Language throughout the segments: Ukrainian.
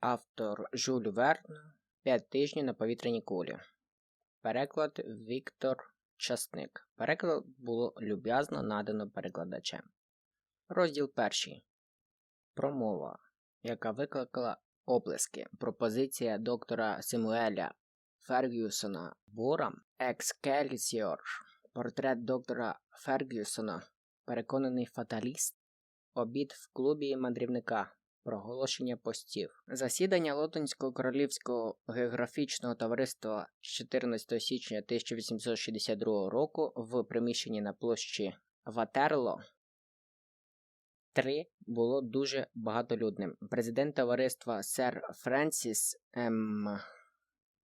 Автор Жюль Верн. П'ять тижнів на повітряній кулі. Переклад Віктор Часник. Переклад було люб'язно надано перекладачем. Розділ перший. Промова, яка викликала оплески. Пропозиція доктора Семуеля Фергюсона Бора Екскельсіор. Портрет доктора Фергюсона. Переконаний фаталіст. Обід в клубі мандрівника. Проголошення постів. Засідання Лондонського королівського географічного товариства з 14 січня 1862 року в приміщенні на площі Ватерло 3 було дуже багатолюдним. Президент товариства сер Френсіс М.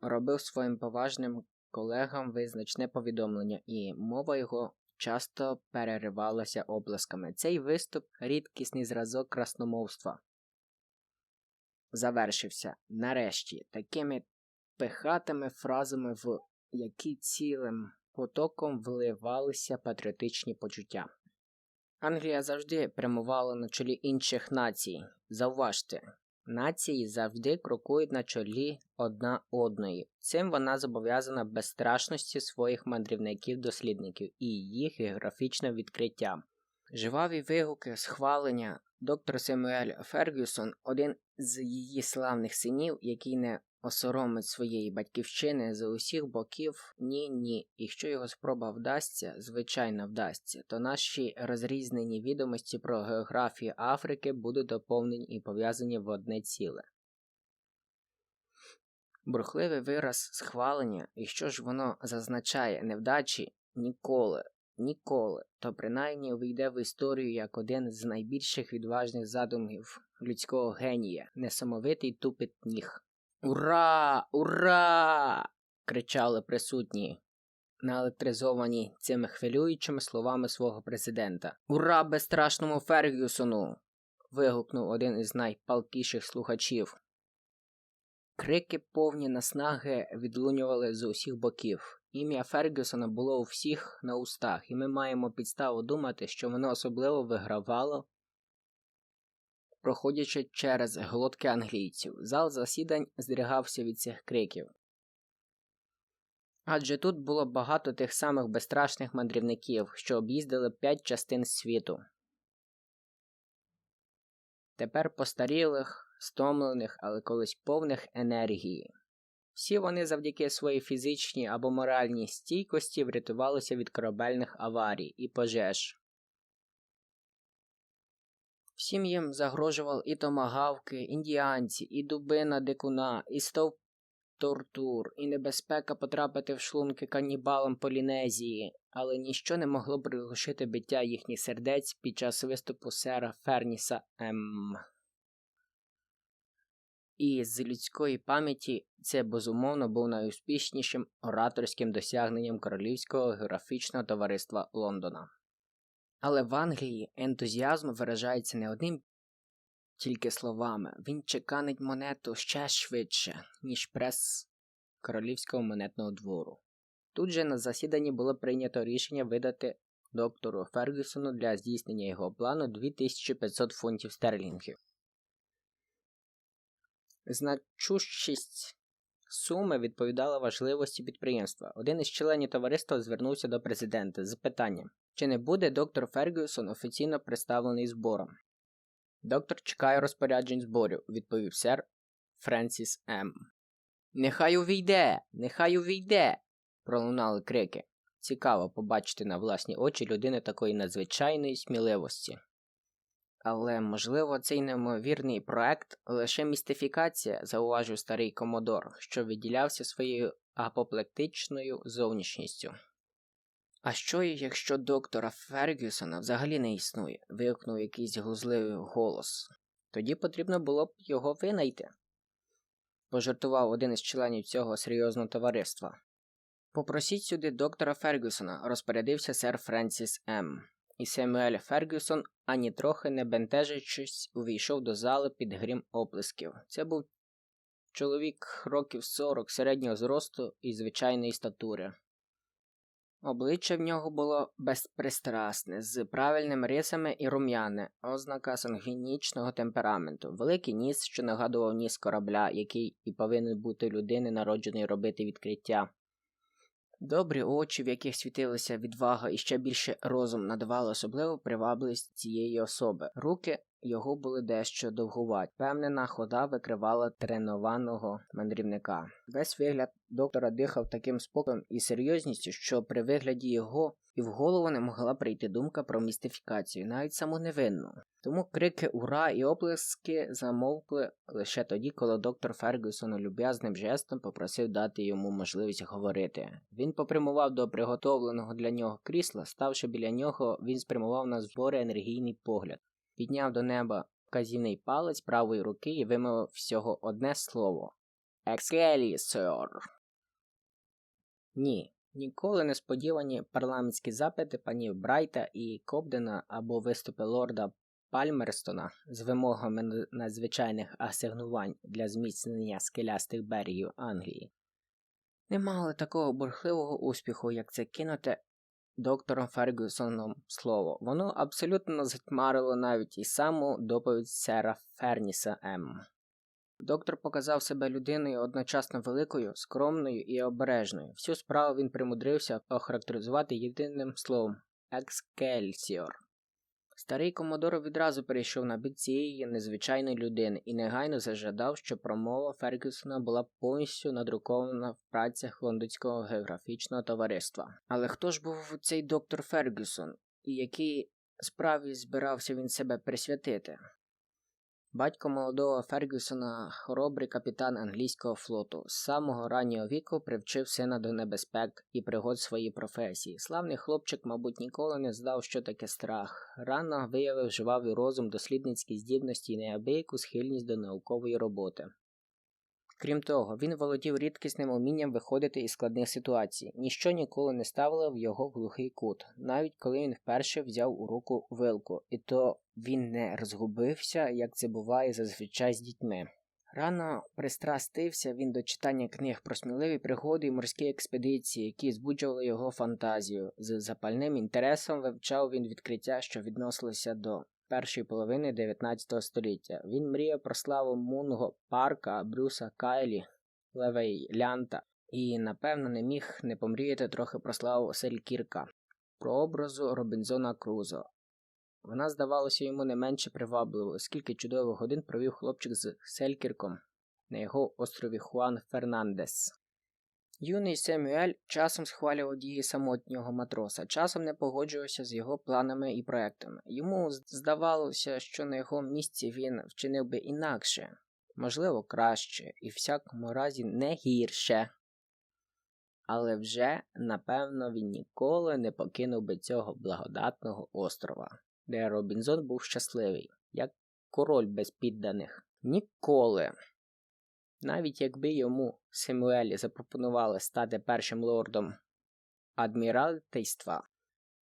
робив своїм поважним колегам визначне повідомлення, і мова його часто переривалася обласками. Цей виступ рідкісний зразок красномовства завершився нарешті такими пихатими фразами, в які цілим потоком вливалися патріотичні почуття. Англія завжди прямувала на чолі інших націй. Зауважте, нації завжди крокують на чолі одна одної. Цим вона зобов'язана безстрашності своїх мандрівників-дослідників і їх географічним відкриттям. Живаві вигуки, схвалення, доктор Семуель Фергюсон, один з її славних синів, який не осоромить своєї батьківщини з усіх боків, ні, ні. Якщо його спроба вдасться, звичайно вдасться, то наші розрізнені відомості про географію Африки будуть доповнені і пов'язані в одне ціле. Бурхливий вираз схвалення, і що ж воно зазначає? Невдачі? Ніколи, ніколи, то принаймні увійде в історію як один з найбільших відважних задумів людського генія, несамовитий тупит ніг. Ура! Ура! кричали присутні, наелектризовані цими хвилюючими словами свого президента. Ура безстрашному Фергюсону! вигукнув один із найпалкіших слухачів. Крики повні наснаги відлунювали з усіх боків. Ім'я Фергюсона було у всіх на устах, і ми маємо підставу думати, що воно особливо вигравало, проходячи через глотки англійців. Зал засідань здригався від цих криків. Адже тут було багато тих самих безстрашних мандрівників, що об'їздили п'ять частин світу. Тепер постарілих, стомлених, але колись повних енергії. Всі вони завдяки своїй фізичній або моральній стійкості врятувалися від корабельних аварій і пожеж. Всім їм загрожував і томагавки, індіанці, і дубина дикуна, і стовп тортур, і небезпека потрапити в шлунки канібалам Полінезії, але ніщо не могло приглушити биття їхніх сердець під час виступу сера Ферніса М. І з людської пам'яті це безумовно був найуспішнішим ораторським досягненням Королівського географічного товариства Лондона. Але в Англії ентузіазм виражається не одним тільки словами, він чеканить монету ще швидше, ніж прес Королівського монетного двору. Тут же на засіданні було прийнято рішення видати доктору Фергюсону для здійснення його плану 2500 фунтів стерлінгів. Значущість суми відповідала важливості підприємства. Один із членів товариства звернувся до президента з питанням, чи не буде доктор Фергюсон офіційно представлений збором. Доктор чекає розпоряджень зборів, відповів сер Френсіс М. Нехай увійде, нехай увійде. пролунали крики. Цікаво побачити на власні очі людини такої надзвичайної сміливості. Але, можливо, цей неймовірний проект лише містифікація, зауважив старий Комодор, що відділявся своєю апоплектичною зовнішністю. А що, якщо доктора Фергюсона взагалі не існує? вигукнув якийсь глузливий голос. Тоді потрібно було б його винайти, пожартував один із членів цього серйозного товариства. Попросіть сюди доктора Фергюсона, розпорядився сер Френсіс М. І Семюель Фергюсон, ані трохи не бентежачись, увійшов до зали під грім оплесків. Це був чоловік років 40 середнього зросту і звичайної статури. Обличчя в нього було безпристрасне, з правильними рисами і рум'яне, ознака сангвінічного темпераменту, великий ніс, що нагадував ніс корабля, який і повинен бути людини, народжений робити відкриття. Добрі очі, в яких світилася відвага і ще більше розум надавали особливу привабливість цієї особи. Руки його були дещо довгуваті. Певнена хода викривала тренованого мандрівника. Весь вигляд доктора дихав таким спокоєм і серйозністю, що при вигляді його і в голову не могла прийти думка про містифікацію, навіть саму невинну. Тому крики ура і оплески замовкли лише тоді, коли доктор Фергюсон люб'язним жестом попросив дати йому можливість говорити. Він попрямував до приготовленого для нього крісла, ставши біля нього, він спрямував на збори енергійний погляд підняв до неба вказівний палець правої руки і вимовив всього одне слово Екскелісор. Ні, ніколи не сподівані парламентські запити панів Брайта і Кобдена або виступи лорда Пальмерстона з вимогами надзвичайних асигнувань для зміцнення скелястих берегів Англії. Не мали такого бурхливого успіху, як це кинуте доктором Фергюсоном слово. Воно абсолютно затьмарило навіть і саму доповідь сера Ферніса М. Доктор показав себе людиною одночасно великою, скромною і обережною. Всю справу він примудрився охарактеризувати єдиним словом екскельсіор. Старий Комодор відразу перейшов на бік цієї незвичайної людини і негайно зажадав, що промова Фергюсона була повністю надрукована в працях Лондонського географічного товариства. Але хто ж був цей доктор Фергюсон, і якій справі збирався він себе присвятити? Батько молодого Фергюсона, хоробрий капітан англійського флоту, з самого раннього віку привчив сина до небезпек і пригод своїй професії. Славний хлопчик, мабуть, ніколи не здав, що таке страх. Рано виявив жвавий розум, дослідницькі здібності і неабияку схильність до наукової роботи. Крім того, він володів рідкісним умінням виходити із складних ситуацій, ніщо ніколи не ставило в його глухий кут, навіть коли він вперше взяв у руку вилку, і то він не розгубився, як це буває зазвичай з дітьми. Рано пристрастився він до читання книг про сміливі пригоди і морські експедиції, які збуджували його фантазію. З запальним інтересом вивчав він відкриття, що відносилися до першої половини 19 століття. Він мріяв про славу Мунго, Парка, Брюса Кайлі, Левей Лянта і, напевно, не міг не помріяти трохи про славу Селькірка, про образу Робінзона Крузо. Вона здавалася йому не менше привабливою, скільки чудових годин провів хлопчик з Селькірком на його острові Хуан Фернандес. Юний Семюель часом схвалював дії самотнього матроса, часом не погоджувався з його планами і проектами. Йому здавалося, що на його місці він вчинив би інакше, можливо, краще, і в всякому разі не гірше. Але вже, напевно, він ніколи не покинув би цього благодатного острова, де Робінзон був щасливий, як король без підданих. Ніколи. Навіть якби йому Семуелі запропонували стати першим лордом адміралтейства,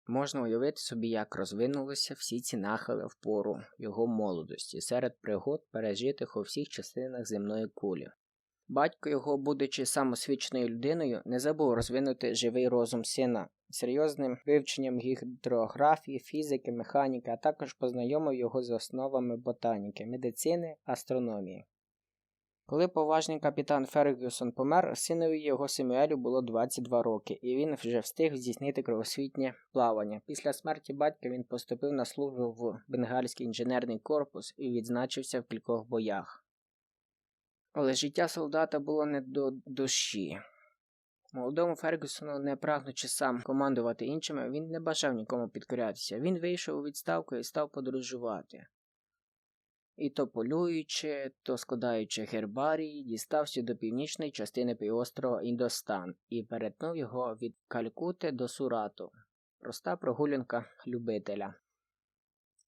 можна уявити собі, як розвинулися всі ці нахили в пору його молодості серед пригод, пережитих у всіх частинах земної кулі. Батько його, будучи самосвідченою людиною, не забув розвинути живий розум сина серйозним вивченням гідрографії, фізики, механіки, а також познайомив його з основами ботаніки, медицини, астрономії. Коли поважний капітан Фергюсон помер, синові його Семюелю було 22 роки, і він вже встиг здійснити кровосвітнє плавання. Після смерті батька він поступив на службу в бенгальський інженерний корпус і відзначився в кількох боях. Але життя солдата було не до душі. Молодому Фергюсону, не прагнучи сам командувати іншими, він не бажав нікому підкорятися. Він вийшов у відставку і став подорожувати. І то полюючи, то складаючи гербарії, дістався до північної частини півострова Індостан і перетнув його від Калькути до Сурату. Проста прогулянка любителя.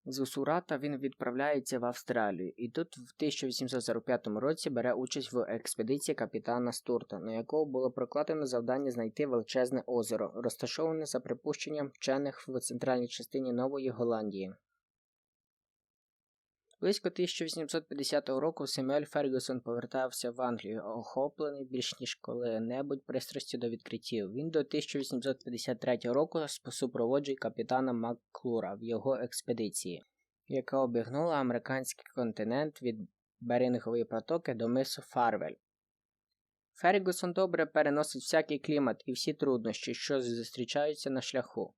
З Сурата він відправляється в Австралію і тут в 1845 році бере участь в експедиції капітана Стурта, на якого було прокладено завдання знайти величезне озеро, розташоване за припущенням вчених в центральній частині Нової Голландії. Близько 1850 року Семюель Фергюсон повертався в Англію, охоплений більш ніж коли-небудь пристрастю до відкриттів. Він до 1853 року супроводжує капітана Макклура в його експедиції, яка обігнула американський континент від Берингової протоки до мису Фарвель. Фергюсон добре переносить всякий клімат і всі труднощі, що зустрічаються на шляху.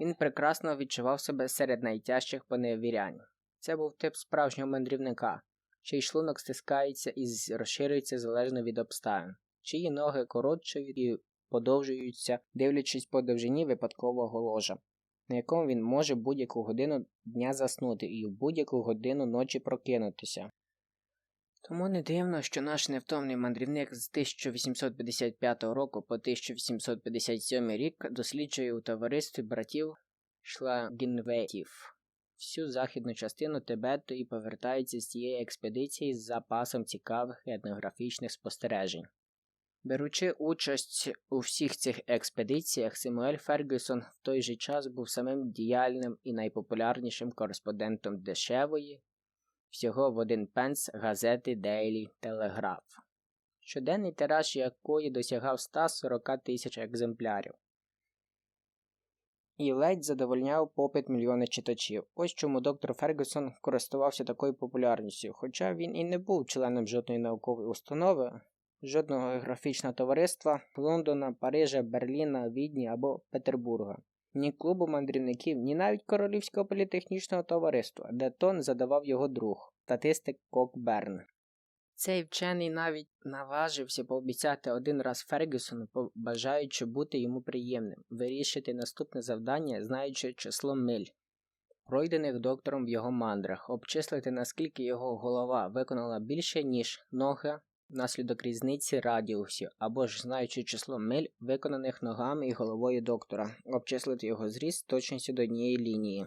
Він прекрасно відчував себе серед найтяжчих поневірянь. Це був тип справжнього мандрівника, чий шлунок стискається і розширюється залежно від обставин, чиї ноги коротшують і подовжуються, дивлячись по довжині випадкового ложа, на якому він може будь-яку годину дня заснути і в будь-яку годину ночі прокинутися. Тому не дивно, що наш невтомний мандрівник з 1855 року по 1857 рік досліджує у товаристві братів Шлагінветів всю західну частину Тибету і повертається з цієї експедиції з запасом цікавих етнографічних спостережень. Беручи участь у всіх цих експедиціях, Семуель Фергюсон в той же час був самим діяльним і найпопулярнішим кореспондентом дешевої, всього в один пенс газети Daily Telegraph, щоденний тираж якої досягав 140 тисяч екземплярів і ледь задовольняв попит мільйони читачів. Ось чому доктор Фергюсон користувався такою популярністю, хоча він і не був членом жодної наукової установи, жодного географічного товариства Лондона, Парижа, Берліна, Відні або Петербурга. Ні клубу мандрівників, ні навіть Королівського політехнічного товариства, де тон задавав його друг, статистик Кокберн. Цей вчений навіть наважився пообіцяти один раз Фергюсону, бажаючи бути йому приємним, вирішити наступне завдання, знаючи число миль, пройдених доктором в його мандрах, обчислити, наскільки його голова виконала більше, ніж ноги внаслідок різниці радіусів, або ж знаючи число миль, виконаних ногами і головою доктора, обчислити його зріст точністю до однієї лінії.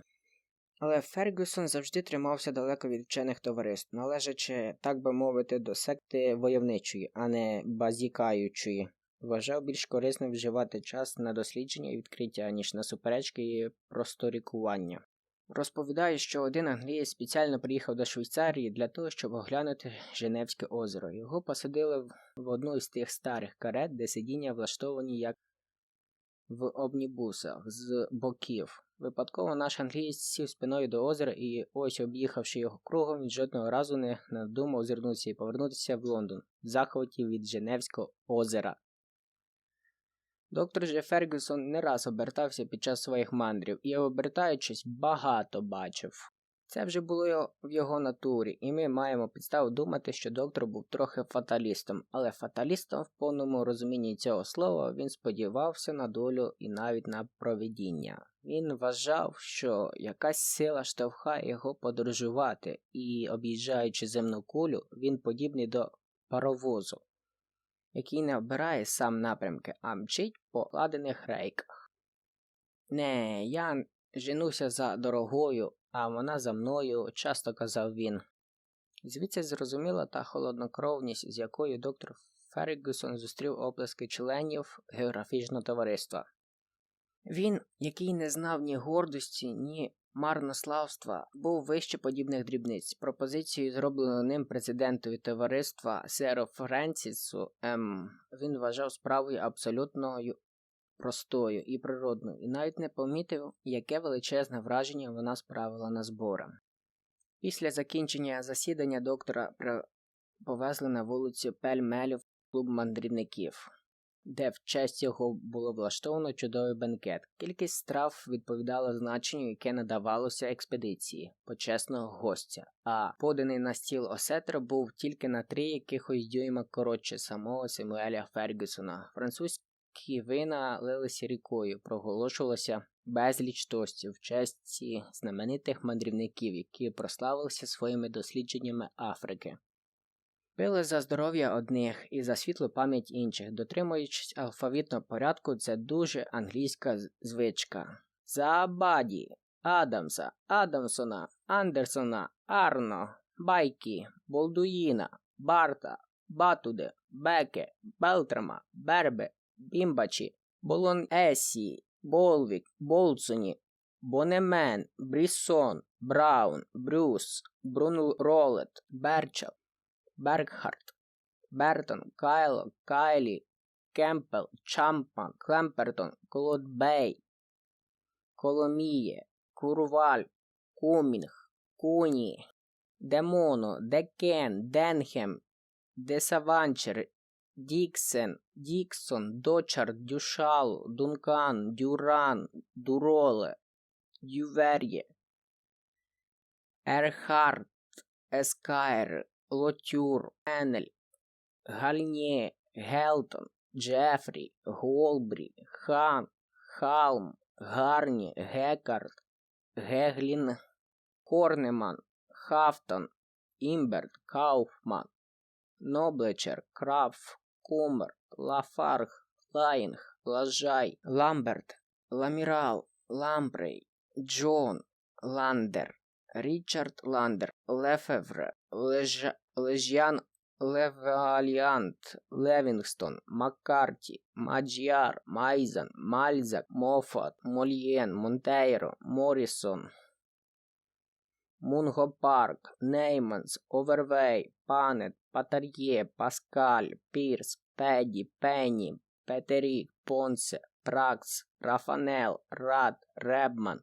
Але Фергюсон завжди тримався далеко від вчених товариств, належачи, так би мовити, до секти войовничої, а не базікаючої. Вважав більш корисним вживати час на дослідження і відкриття, ніж на суперечки і просторікування. Розповідає, що один англієць спеціально приїхав до Швейцарії для того, щоб оглянути Женевське озеро. Його посадили в одну із тих старих карет, де сидіння влаштовані як в обнібусах з боків. Випадково наш англієць сів спиною до озера і, ось об'їхавши його кругом, він жодного разу не надумав озирнутися і повернутися в Лондон, в захваті від Женевського озера. Доктор Же Фергюсон не раз обертався під час своїх мандрів і, обертаючись, багато бачив. Це вже було в його натурі, і ми маємо підставу думати, що доктор був трохи фаталістом, але фаталістом в повному розумінні цього слова він сподівався на долю і навіть на проведіння. Він вважав, що якась сила штовхає його подорожувати, і, об'їжджаючи земну кулю, він подібний до паровозу, який не обирає сам напрямки, а мчить по ладених рейках. Не, я женуся за дорогою, а вона за мною, часто казав він. Звідси зрозуміла та холоднокровність, з якою доктор Фергюсон зустрів оплески членів географічного товариства. Він, який не знав ні гордості, ні марнославства, був вище подібних дрібниць. Пропозицію, зроблену ним президентові товариства Серо Френсісу М. Він вважав справою абсолютною простою і природною, і навіть не помітив, яке величезне враження вона справила на зборах. Після закінчення засідання доктора повезли на вулицю Пельмелю в клуб мандрівників де в честь його було влаштовано чудовий бенкет. Кількість страв відповідала значенню, яке надавалося експедиції почесного гостя, а поданий на стіл осетр був тільки на три якихось дюйма коротше самого Семуеля Фергюсона. Французькі вина лилися рікою, проголошувалося безліч тостів в честі знаменитих мандрівників, які прославилися своїми дослідженнями Африки. Пили за здоров'я одних і за світлу пам'ять інших, дотримуючись алфавітного порядку, це дуже англійська звичка. За Баді, Адамса, Адамсона, Андерсона, Арно, Байкі, Болдуїна, Барта, Батуде, Беке, Белтрама, Бербе, Бімбачі, Болон Есі, Болвік, Болсоні, Бонемен, Бріссон, Браун, Брюс, Брунл Ролет, Берчел, Бергхарт, Бертон, Кайло, Кайлі, Кемпел, Чампман, Клемпертон, Клод Бей, Коломіє, Курваль, Кумінг, Куні, Демоно, Декен, Денхем, Десаванчер, Діксен, Діксон, Дочар, Дюшалу, Дункан, Дюран, Дуроле, Дювер'є, Ерхард, Ескайр, Лотюр, Енель, Гальнє, Гелтон, Джефрі, Голбрі, Хан, Халм, Гарні, Гекард, Геглін, Корнеман, Хафтон, Імберт, Кауфман, Ноблечер, Краф, Кумер, Лафарг, Лаїнг, Лажай, Ламберт, Ламірал, Ламбрей, Джон, Ландер, Річард Ландер, Лефевре, Лежа, Лежян Леваліант, Левінгстон, Маккарті, Маджіар, Майзан, Мальзак, Мофат, Мольєн, Монтейро, Морісон, Мунго Парк, Нейманс, Овервей, Панет, Патар'є, Паскаль, Пірс, Педі, Пенні, Петерік, Понсе, Пракс, Рафанел, Рад, Ребман,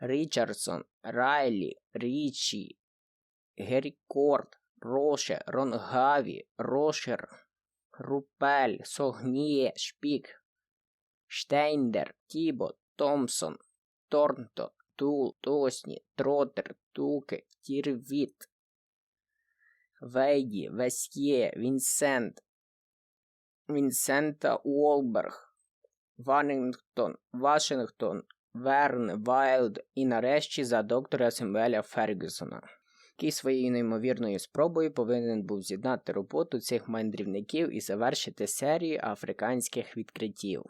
Річардсон, Райлі, Річі, Герікорд, Роше, Ронгаві, Рошер, Рупель, Согніє, Шпік, Штейндер, Тібо, Томпсон, Торнто, Тул, Тосні, Тротер, Туке, Тірвіт, Вейді, Весьє, Вінсент, Вінсента Уолберг, Ванінгтон, Вашингтон, Верн, Вайлд і нарешті за доктора Семвеля Фергюсона, який своєю неймовірною спробою повинен був з'єднати роботу цих мандрівників і завершити серію африканських відкриттів.